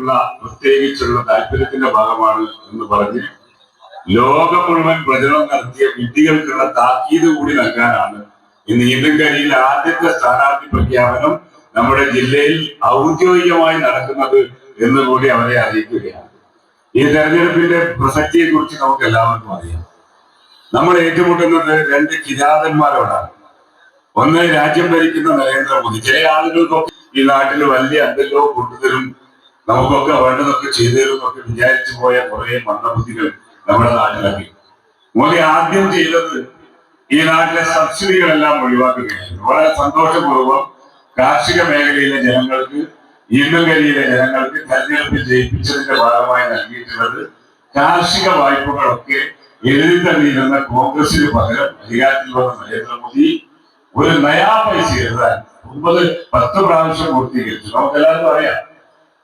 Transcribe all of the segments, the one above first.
ഉള്ള പ്രത്യേകിച്ചുള്ള താല്പര്യത്തിന്റെ ഭാഗമാണ് എന്ന് പറഞ്ഞ് ലോകം മുഴുവൻ പ്രചരണം നടത്തിയ വിദ്യകൾക്കുള്ള താക്കീത് കൂടി നൽകാനാണ് ഈ നീന്തൻകരിയിൽ ആദ്യത്തെ സ്ഥാനാർത്ഥി പ്രഖ്യാപനം നമ്മുടെ ജില്ലയിൽ ഔദ്യോഗികമായി നടക്കുന്നത് എന്ന് കൂടി അവരെ അറിയിക്കുകയാണ്. ഈ തെരഞ്ഞെടുപ്പിന്റെ പ്രസക്തിയെ കുറിച്ച് നമുക്ക് എല്ലാവർക്കും അറിയാം. നമ്മൾ ഏറ്റുമുട്ടുന്നത് രണ്ട് കിരാതന്മാരോടാണ്. ഒന്ന് രാജ്യം ഭരിക്കുന്ന നരേന്ദ്രമോദി. ചില ആളുകൾക്കൊക്കെ ഈ നാട്ടിൽ വലിയ അന്തല്ലോ കൊണ്ടുതരും നമുക്കൊക്കെ വേണ്ടതൊക്കെ ചെയ്തു തരും എന്നൊക്കെ വിചാരിച്ചു പോയ കുറെ മന്ദബുദ്ധികൾ നമ്മുടെ നാട്ടിലൊക്കെ. മോദി ആദ്യം ചെയ്തത് ഈ നാട്ടിലെ സബ്സിഡികളെല്ലാം ഒഴിവാക്കുകയായിരുന്നു. വളരെ സന്തോഷപൂർവം കാർഷിക മേഖലയിലെ ജനങ്ങൾക്ക് ഇന്നുകരിയിലെ ജനങ്ങൾക്ക് തെരഞ്ഞെടുപ്പിൽ ജയിപ്പിച്ചതിന്റെ ഭാഗമായി നൽകിയിട്ടുള്ളത് കാർഷിക വായ്പകളൊക്കെ എഴുതി തള്ളിയിരുന്ന കോൺഗ്രസിന് പകരം അധികാരത്തിൽ വന്ന നരേന്ദ്രമോദി ഒരു നയാ പൈസ എഴുതാൻ ഒമ്പത് പത്ത് പ്രാവശ്യം പൂർത്തീകരിച്ചു. നമുക്ക് എല്ലാവർക്കും അറിയാം.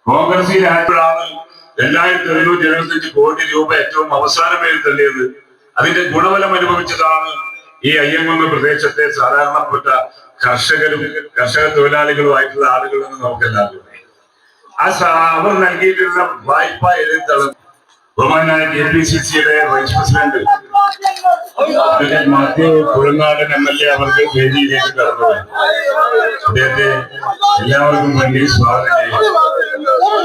കോൺഗ്രസ് രാജ്യത്താണ് രണ്ടായിരത്തി എഴുന്നൂറ്റി എഴുപത്തഞ്ച് കോടി രൂപ ഏറ്റവും അവസാനം തള്ളിയത്. അതിന്റെ ഗുണഫലം അനുഭവിച്ചതാണ് ഈ അയ്യങ്കുന്ന് പ്രദേശത്തെ സാധാരണപ്പെട്ട കർഷകരും കർഷക തൊഴിലാളികളുമായിട്ടുള്ള ആയിട്ടുള്ള എന്ന് നമുക്ക് എല്ലാവർക്കും ആ അവർ നൽകിയിട്ടുള്ള വായ്പ എഴുതി എഴുതിത്തള്ളും ബഹുമാനായ കെ പി സി സിയുടെ vice president advocate Mathew Kuzhangadan M L A അവർക്ക് വേദിയിലേക്ക് കടന്നു. അദ്ദേഹത്തെ എല്ലാവർക്കും വേണ്ടി സ്വാഗതം ചെയ്യുന്നു.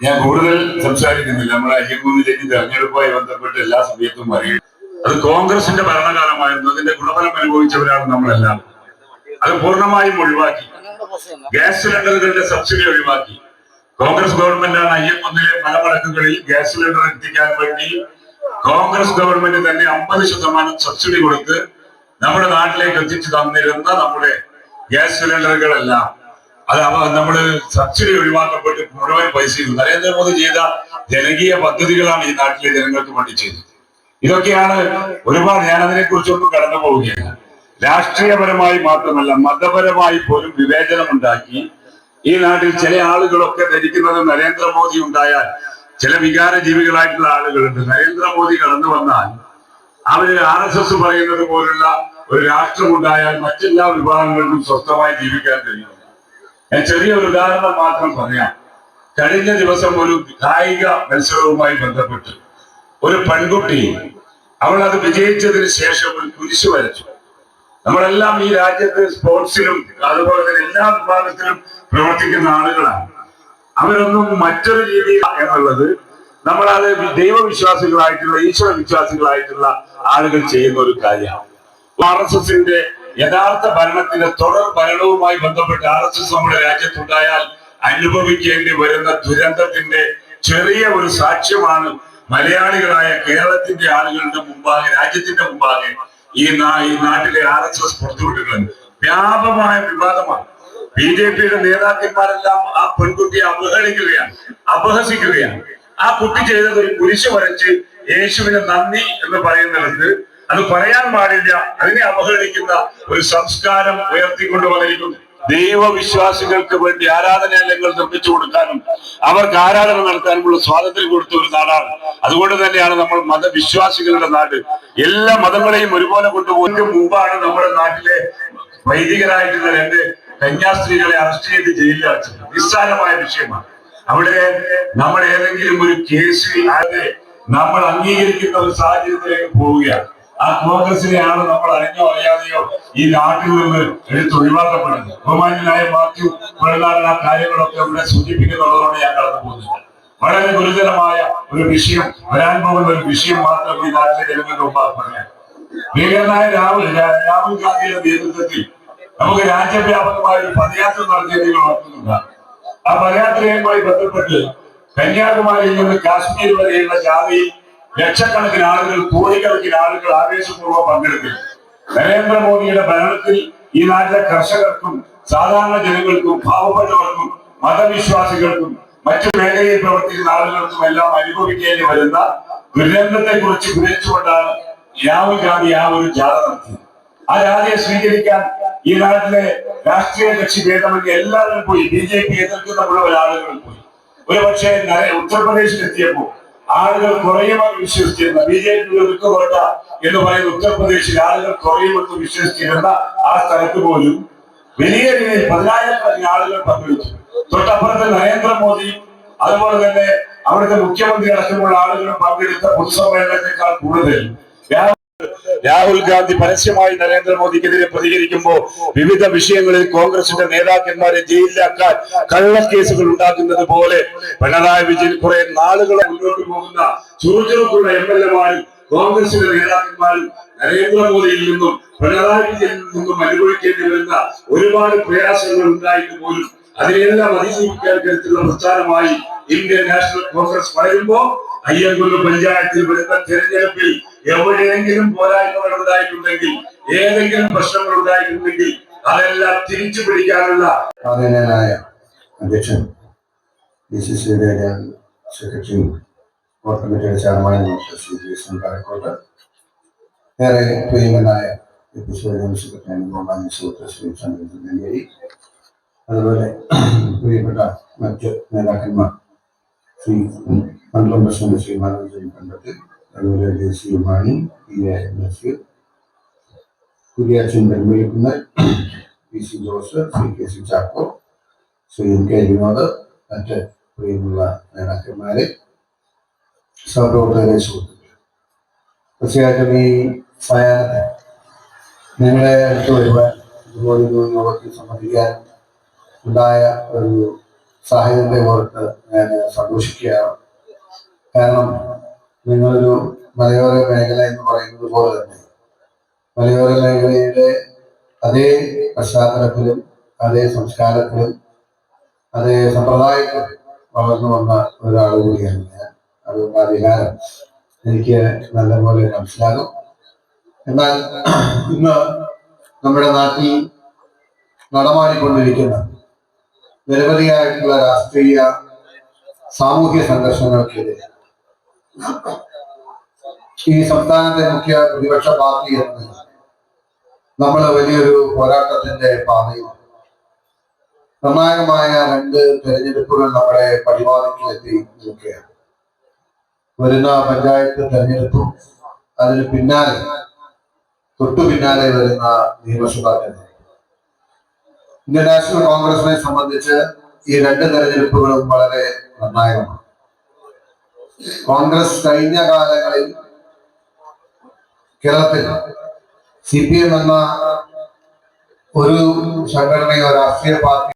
ഞാൻ കൂടുതൽ സംസാരിക്കുന്നില്ല. നമ്മുടെ അയ്യങ്കൂന്നിലേക്ക് തെരഞ്ഞെടുപ്പുമായി ബന്ധപ്പെട്ട് എല്ലാ സമയത്തും പറയും അത് കോൺഗ്രസിന്റെ ഭരണകാലമായിരുന്നു. അതിന്റെ ഗുണഫലം അനുഭവിച്ചവരാണ് നമ്മളെല്ലാം. അത് പൂർണമായും ഒഴിവാക്കി. ഗ്യാസ് സിലിണ്ടറുകളുടെ സബ്സിഡി ഒഴിവാക്കി. കോൺഗ്രസ് ഗവൺമെന്റാണ് അയ്യങ്കുന്നിലെ മലമടക്കുകളിൽ ഗ്യാസ് സിലിണ്ടർ എത്തിക്കാൻ വേണ്ടി കോൺഗ്രസ് ഗവൺമെന്റ് തന്നെ അമ്പത് ശതമാനം സബ്സിഡി കൊടുത്ത് നമ്മുടെ നാട്ടിലേക്ക് എത്തിച്ചു തന്നിരുന്ന നമ്മുടെ ഗ്യാസ് സിലിണ്ടറുകളെല്ലാം. അത് അവ നമ്മൾ സബ്സിഡി ഒഴിവാക്കപ്പെട്ട് മുഴുവൻ പൈസയും നരേന്ദ്രമോദി ചെയ്ത ജനകീയ പദ്ധതികളാണ് ഈ നാട്ടിലെ ജനങ്ങൾക്ക് വേണ്ടി ചെയ്തത്. ഇതൊക്കെയാണ് ഒരുപാട് ഞാൻ അതിനെ കുറിച്ചൊന്നും കടന്നു പോവുകയാണ്. രാഷ്ട്രീയപരമായി മാത്രമല്ല മതപരമായി പോലും വിവേചനം ഉണ്ടാക്കി ഈ നാട്ടിൽ ചില ആളുകളൊക്കെ ധരിക്കുന്നത് നരേന്ദ്രമോദി ഉണ്ടായാൽ ചില വികാര ജീവികളായിട്ടുള്ള ആളുകളുണ്ട്. നരേന്ദ്രമോദി കടന്നു വന്നാൽ അവർ ആർ എസ് എസ് പറയുന്നത് പോലുള്ള ഒരു രാഷ്ട്രമുണ്ടായാൽ മറ്റെല്ലാ വിഭാഗങ്ങൾക്കും സ്വസ്ഥമായി ജീവിക്കാൻ കഴിയും. ഞാൻ ചെറിയ ഒരു ഉദാഹരണം മാത്രം പറയാം. കഴിഞ്ഞ ദിവസം ഒരു കായിക മത്സരവുമായി ബന്ധപ്പെട്ട് ഒരു പെൺകുട്ടി അവൾ അത് വിജയിച്ചതിന് ശേഷം ഒരു കുരിശ് വരച്ചു. നമ്മളെല്ലാം ഈ രാജ്യത്ത് സ്പോർട്സിലും അതുപോലെ തന്നെ എല്ലാ വിഭാഗത്തിലും പ്രവർത്തിക്കുന്ന ആളുകളാണ്. അവരൊന്നും മറ്റൊരു രീതി എന്നുള്ളത് നമ്മളത് ദൈവവിശ്വാസികളായിട്ടുള്ള ഈശ്വര വിശ്വാസികളായിട്ടുള്ള ആളുകൾ ചെയ്യുന്ന ഒരു കാര്യമാണ്. ആർ എസ് എസിന്റെ യഥാർത്ഥ ഭരണത്തിന്റെ തുടർ ഭരണവുമായി ബന്ധപ്പെട്ട് ആർ എസ് എസ് നമ്മുടെ രാജ്യത്തുണ്ടായാൽ അനുഭവിക്കേണ്ടി വരുന്ന ദുരന്തത്തിന്റെ ചെറിയ ഒരു സാക്ഷ്യമാണ് മലയാളികളായ കേരളത്തിന്റെ ആളുകളുടെ മുമ്പാകെ രാജ്യത്തിന്റെ മുമ്പാകെ ഈ നാട്ടിലെ ആർ എസ് എസ് പുറത്തുവിട്ടുള്ളത് വ്യാപകമായ വിവാദമാണ്. ബി ജെ പിയുടെ നേതാക്കന്മാരെല്ലാം ആ പെൺകുട്ടിയെ അവഹേളിക്കുകയാണ് അപഹസിക്കുകയാണ്. ആ കുട്ടി ചെയ്തത് ഒരു കുരിശ് വരച്ച് യേശുവിന് നന്ദി എന്ന് പറയുന്നിടത്ത് അത് പറയാൻ പാടില്ല. അതിനെ അവഹേളിക്കുന്ന ഒരു സംസ്കാരം ഉയർത്തിക്കൊണ്ടുവന്നിരിക്കുന്നു. ദൈവവിശ്വാസികൾക്ക് വേണ്ടി ആരാധനാലയങ്ങൾ നിർമ്മിച്ചു കൊടുക്കാനും അവർക്ക് ആരാധന നടത്താനുമുള്ള സ്വാതന്ത്ര്യം കൊടുത്ത ഒരു നാടാണ്. അതുകൊണ്ട് തന്നെയാണ് നമ്മൾ മതവിശ്വാസികളുടെ നാട്. എല്ലാ മതങ്ങളെയും ഒരുപോലെ കൊണ്ടുപോകുന്നതിന് മുമ്പാണ് നമ്മുടെ നാട്ടിലെ വൈദികരായിട്ടുള്ള രണ്ട് കന്യാസ്ത്രീകളെ അറസ്റ്റ് ചെയ്ത് ജയിലിൽ അടച്ചത്. നിസ്സാരമായ വിഷയമാണ്. അവിടെ നമ്മൾ ഏതെങ്കിലും ഒരു കേസ് നമ്മൾ അംഗീകരിക്കുന്ന ഒരു സാഹചര്യത്തിലേക്ക് പോവുകയാണ്. ആ കോൺഗ്രസിനെയാണ് നമ്മൾ അറിഞ്ഞോ അറിയാതെയോ ഈ നാട്ടിൽ നിന്ന് എടുത്ത് ഒഴിവാക്കപ്പെടുന്നത്. ബഹുമാനായ മാത്യു പിള്ളാരൻ ആ കാര്യങ്ങളൊക്കെ ഇവിടെ സൂചിപ്പിക്കുന്നുള്ളതോടെ ഞാൻ കടന്നു പോകുന്നില്ല. വളരെ ഗുരുതരമായ ഒരു വിഷയം വരാൻ പോകുന്ന ഒരു വിഷയം മാത്രം ഈ നാട്ടിലെ ജനങ്ങളുടെ മുമ്പാകെ പറയാം ഭീകരനായ രാഹുൽ രാഹുൽ ഗാന്ധിയുടെ നേതൃത്വത്തിൽ നമുക്ക് രാജ്യവ്യാപകമായ ഒരു പദയാത്ര നടത്തിയത് നിങ്ങൾ ഓർക്കുന്നുണ്ട്? ആ പദയാത്രയുമായി ബന്ധപ്പെട്ട് കന്യാകുമാരിയിൽ നിന്ന് കാശ്മീർ വരെയുള്ള ജാതിയിൽ ലക്ഷക്കണക്കിന് ആളുകൾ കോടിക്കണക്കിന് ആളുകൾ ആവേശപൂർവം പങ്കെടുത്തു നരേന്ദ്രമോദിയുടെ ഭരണത്തിൽ ഈ നാട്ടിലെ കർഷകർക്കും സാധാരണ ജനങ്ങൾക്കും പാവപ്പെട്ടവർക്കും മതവിശ്വാസികൾക്കും മറ്റു മേഖലയിൽ പ്രവർത്തിക്കുന്ന ആളുകൾക്കും എല്ലാം അനുഭവിക്കേണ്ടി വരുന്ന ദുരന്തത്തെ കുറിച്ച് വിവരിച്ചുകൊണ്ടാണ് രാഹുൽ ഗാന്ധി ആ ഒരു ജാഥ നടത്തിയത്. ആ ജാഥയെ സ്വീകരിക്കാൻ ഈ നാട്ടിലെ രാഷ്ട്രീയ കക്ഷി ഭേദമെങ്കിൽ എല്ലാവരും പോയി. ബി ജെ പി എതിർക്കുന്ന മുഴുവൻ ആളുകൾ പോയി. ഒരു പക്ഷേ ഉത്തർപ്രദേശിൽ എത്തിയപ്പോൾ ആളുകൾ കുറയുമെന്ന് വിശ്വസിച്ചിരുന്ന ബി ജെ പി ഒതുക്കപ്പെട്ട എന്ന് പറയുന്ന ഉത്തർപ്രദേശിൽ ആളുകൾ കുറയുമെന്ന് വിശ്വസിച്ചിരുന്ന ആ സ്ഥലത്ത് പോലും വലിയ രീതിയിൽ പതിനായിരക്കണക്കിന് ആളുകൾ പങ്കെടുത്തു. തൊട്ടപ്പുറത്ത് നരേന്ദ്രമോദിയും അതുപോലെ തന്നെ അവിടുത്തെ മുഖ്യമന്ത്രി അടക്കമുള്ള ആളുകളും പങ്കെടുത്ത പൊതുസമ്മേളനത്തെക്കാൾ കൂടുതൽ രാഹുൽ ഗാന്ധി പരസ്യമായി നരേന്ദ്രമോദിക്കെതിരെ പ്രതികരിക്കുമ്പോൾ വിവിധ വിഷയങ്ങളിൽ കോൺഗ്രസിന്റെ നേതാക്കന്മാരെ ജയിലിലാക്കാൻ കള്ളക്കേസുകൾ ഉണ്ടാക്കുന്നത് പോലെ പിണറായി വിജയൻ കുറെ നാളുകളെ മുന്നോട്ട് പോകുന്ന ചുറുചുറുക്കുള്ള എം എൽ എമാരും കോൺഗ്രസിന്റെ നേതാക്കന്മാരും നരേന്ദ്രമോദിയിൽ നിന്നും പിണറായി വിജയനിൽ നിന്നും അനുഭവിക്കേണ്ടി വരുന്ന ഒരുപാട് പ്രയാസങ്ങൾ ഉണ്ടായിട്ട് പോലും അതിനെല്ലാം അതിജീവിക്കാൻ കരുത്തുള്ള പ്രസ്ഥാനമായി ഇന്ത്യൻ നാഷണൽ കോൺഗ്രസ് വളരുമ്പോ അയ്യങ്കുന്ന് പഞ്ചായത്തിൽ വരുന്ന തെരഞ്ഞെടുപ്പിൽ എവിടെയെങ്കിലും പോരായ്മകൾ ഉണ്ടായിട്ടുണ്ടെങ്കിൽ ഏതെങ്കിലും പ്രശ്നങ്ങൾ ഉണ്ടായിട്ടുണ്ടെങ്കിൽ അതെല്ലാം തിരിച്ചു പിടിക്കാനുള്ള ആദരണീയനായ അധ്യക്ഷൻ ഡി സി സിയുടെ സെക്രട്ടറി കോർട്ട് കമ്മിറ്റിയുടെ കാരക്കോട്ട്. ഏറെ പ്രിയങ്കനായ അതുപോലെ പ്രിയപ്പെട്ട മറ്റ് നേതാക്കന്മാർ ശ്രീ മണ്ഡലം പ്രസിഡന്റ് ശ്രീ മനോജൻ കണ്ടത്തിൽ അതുപോലെ J C Mani P A Naseer Kuriachan പെരുമ്പഴിക്കുന്ന P C Jose C K C Chacko Shri M K Vinod മറ്റ് പ്രിയമുള്ള നേതാക്കന്മാരെ സഹപ്രവർത്തകരെ സുഹൃത്തുക്കൾ തീർച്ചയായിട്ടും ഈ സയാനത്തെ നിങ്ങളെ അടുത്ത് വരുവാൻ ഇതുപോലെ യോഗത്തിൽ സംബന്ധിക്കാൻ ഉണ്ടായ ഒരു സാഹചര്യത്തെ ഓർത്ത് ഞാൻ സന്തോഷിക്കുകയാണ്. കാരണം നിങ്ങളൊരു മലയോര മേഖല എന്ന് പറയുന്നത് പോലെ തന്നെ. മലയോര മേഖലയുടെ അതേ പശ്ചാത്തലത്തിലും അതേ സംസ്കാരത്തിലും അതേ സമ്പ്രദായത്തിലും വളർന്നു വന്ന ഒരാൾ കൂടിയാണ് ഞാൻ. അതുകൊണ്ട് അധികാരം എനിക്ക് നല്ലപോലെ മനസ്സിലാകും. എന്നാൽ ഇന്ന് നമ്മുടെ നാട്ടിൽ നടമാടിക്കൊണ്ടിരിക്കുന്ന നിരവധിയായിട്ടുള്ള രാഷ്ട്രീയ സാമൂഹ്യ സംഘർഷങ്ങൾക്കെതിരെ ഈ സംസ്ഥാനത്തെ മുഖ്യ പ്രതിപക്ഷ പാർട്ടി എന്ന് നമ്മൾ വലിയൊരു പോരാട്ടത്തിന്റെ പാതയിൽ. നിർണായകമായ രണ്ട് തെരഞ്ഞെടുപ്പുകൾ നമ്മുടെ പരിപാടികളിലെത്തി നിൽക്കുകയാണ്. വരുന്ന പഞ്ചായത്ത് തെരഞ്ഞെടുപ്പും അതിന് പിന്നാലെ തൊട്ടു പിന്നാലെ വരുന്ന നിയമസഭാ തെരഞ്ഞെടുപ്പ്. ഇന്ത്യൻ നാഷണൽ കോൺഗ്രസിനെ സംബന്ധിച്ച് ഈ രണ്ട് തെരഞ്ഞെടുപ്പുകളും വളരെ നിർണായകമാണ്. കോൺഗ്രസ് കഴിഞ്ഞ കാലങ്ങളിൽ കേരളത്തിൽ സി പി എം എന്ന ഒരു സംഘടനയോ രാഷ്ട്രീയ പാർട്ടി